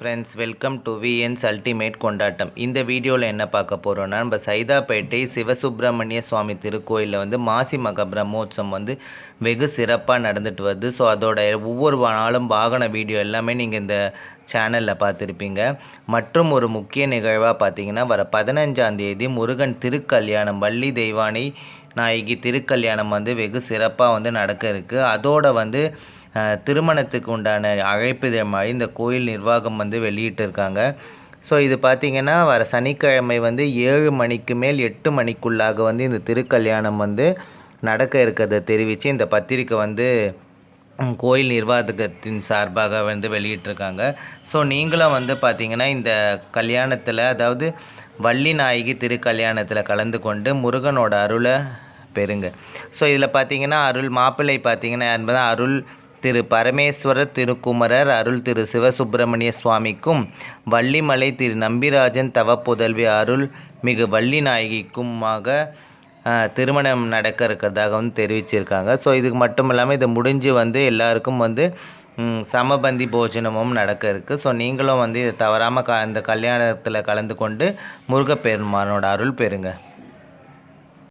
Friends welcome to VNS ultimate கொண்டாட்டம். இந்த வீடியோவில் என்ன பார்க்க போகிறோன்னா நம்ம சைதாப்பேட்டை சிவசுப்பிரமணிய சுவாமி திருக்கோயிலில் வந்து மாசி மக பிரம்மோத்சவம் வந்து வெகு சிறப்பாக நடந்துட்டு வருது. ஸோ அதோட ஒவ்வொரு நாளும் வாகன வீடியோ எல்லாமே நீங்கள் இந்த சேனலில் பார்த்துருப்பீங்க. மற்றும் ஒரு முக்கிய நிகழ்வாக பார்த்தீங்கன்னா வர பதினஞ்சாம் தேதி முருகன் திருக்கல்யாணம் வள்ளி தெய்வானை நாயகி திருக்கல்யாணம் வந்து வெகு சிறப்பாக வந்து நடக்க இருக்குது அதோடு வந்து திருமணத்துக்கு உண்டான அழைப்பிதழ் மாதிரி இந்த கோயில் நிர்வாகம் வந்து வெளியிட்டிருக்காங்க. ஸோ இது பார்த்திங்கன்னா வர சனிக்கிழமை வந்து ஏழு மணிக்கு மேல் எட்டு மணிக்குள்ளாக வந்து இந்த திருக்கல்யாணம் வந்து நடக்க இருக்கிறத தெரிவித்து இந்த பத்திரிக்கை வந்து கோயில் நிர்வாகத்தின் சார்பாக வந்து வெளியிட்டிருக்காங்க. ஸோ நீங்களும் வந்து பார்த்திங்கன்னா இந்த கல்யாணத்தில் அதாவது வள்ளி நாயகி திருக்கல்யாணத்தில் கலந்து கொண்டு முருகனோட அருளை பெறுங்க. ஸோ இதில் பார்த்தீங்கன்னா அருள் மாப்பிள்ளை பார்த்தீங்கன்னா என்பதான் அருள் திரு பரமேஸ்வரர் திருக்குமரர் அருள் திரு சிவசுப்பிரமணிய சுவாமிக்கும் வள்ளிமலை திரு நம்பிராஜன் தவப்புதல்வி அருள் மிகு வள்ளி நாயகிக்குமாக திருமணம் நடக்க இருக்கிறதாக வந்து தெரிவிச்சிருக்காங்க. ஸோ இதுக்கு மட்டும் இல்லாமல் இது முடிஞ்சு வந்து எல்லாருக்கும் வந்து சமபந்தி போஜனமும் நடக்க இருக்குது ஸோ நீங்களும் வந்து இதை தவறாமல் க இந்த கல்யாணத்தில் கலந்து கொண்டு முருகப்பெருமானோட அருள் பெறுங்க.